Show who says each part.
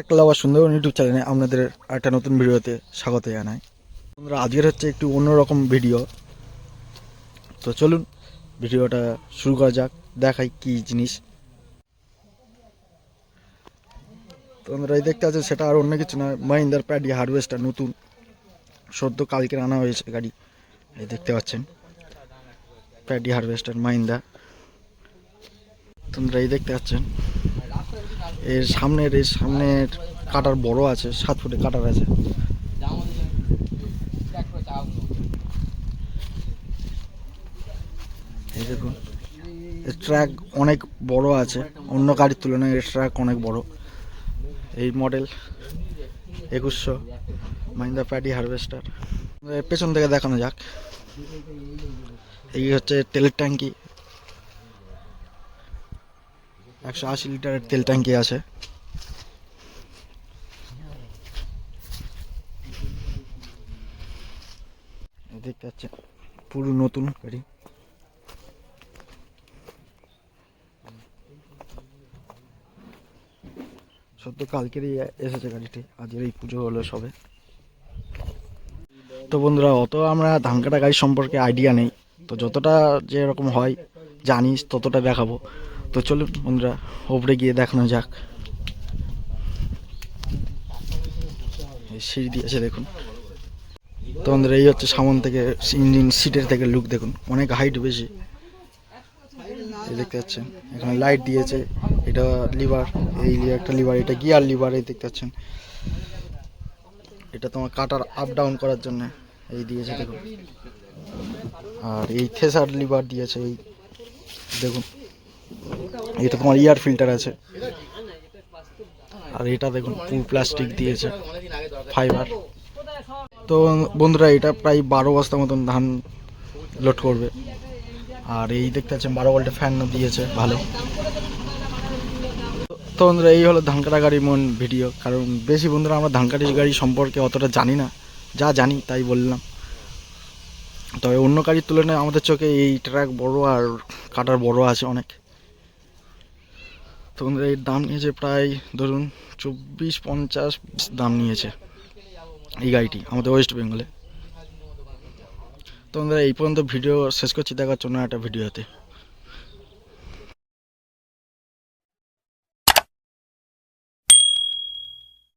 Speaker 1: একটা লাভার সুন্দরবন ইউটিউব চ্যানেলে আপনাদের একটা নতুন ভিডিওতে স্বাগত জানাই। বন্ধুরা, আজকের হচ্ছে একটু অন্যরকম ভিডিও তো চলুন, ভিডিওটা শুরু করা যাক, দেখাই কি জিনিস। তো বন্ধুরা, এই দেখতে আছে সেটা আর অন্য কিছু না, মাহিন্দার প্যাডি হারভেস্টার, নতুন। সদ্য কালকে আনা হয়েছে গাড়ি। এই দেখতে পাচ্ছেন, প্যাডি হারভেস্টার, মাহিন্দা। তোমরা এই দেখতে পাচ্ছেন এর সামনের এর সামনের কাটার বড় আছে, সাত ফুটে কাটার আছে। দেখুন, এর ট্র্যাক অনেক বড় আছে, অন্য গাড়ির তুলনায় এর ট্র্যাক অনেক বড়। এই মডেল একুশশো মাহিন্দা প্যাডি হারভেস্টার পেছন থেকে দেখানো যাক। এই হচ্ছে তেলের ট্যাঙ্কি। একশো আশি লিটারের তেল ট্যাঙ্কি আছে। দেখতে পাচ্ছেন পুরো নতুন গাড়ি। সদ্য কালকেরই এসেছে গাড়িটি, আজকের এই পুজো হলো সবে। তো বন্ধুরা, অত আমরা ধান কাটা গাড়ি সম্পর্কে আইডিয়া নেই। তো যতটা যেরকম হয়, জানিস, ততটা দেখাবো। তো চলুন বন্ধুরা, ওপরে গিয়ে দেখানো যাক। সিঁড়ি দিয়েছে দেখুন। তো বন্ধুরা, এই হচ্ছে সামন থেকে, ইঞ্জিন সিটের থেকে লুক দেখুন। অনেক হাইট বেশি। দেখতে পাচ্ছেন, এখানে লাইট দিয়েছে, এটা লিভার এই একটা লিভার এটা গিয়ার লিভার এই দেখতে পাচ্ছেন। এটা তোমার কাটার আপ ডাউন করার জন্য এই দিয়েছে, দেখুন। আর এই থেসার লিভার দিয়েছে, এই দেখুন। এটা তোমার ইয়ার ফিল্টার আছে। আর এটা দেখুন পুরো প্লাস্টিক দিয়েছে ফাইবার তো বন্ধুরা, এটা প্রায় বারো বস্তা মতন ধান লোড করবে। আর এই দেখতে পাচ্ছেন, বারো ভোল্টের ফ্যান দিয়েছে, ভালো। তো বন্ধুরা, এই হলো ধান কাটা গাড়ি মন ভিডিও কারণ বেশি বন্ধুরা, আমরা ধান কাটি গাড়ি সম্পর্কে অতটা জানি না। যা জানি, তাই বললাম। তবে অন্য গাড়ির তুলনায় আমাদের চোখে এই ট্রাক বড় আর কাটার বড় আছে অনেক। তো বন্ধুরা এর দাম নিয়েছে প্রায়, ধরুন, চব্বিশ, পঞ্চাশ দাম নিয়েছে এই গাড়িটি আমাদের ওয়েস্ট বেঙ্গলে তো এই পর্যন্ত ভিডিও শেষ করছি দেখার জন্য একটা ভিডিওতে।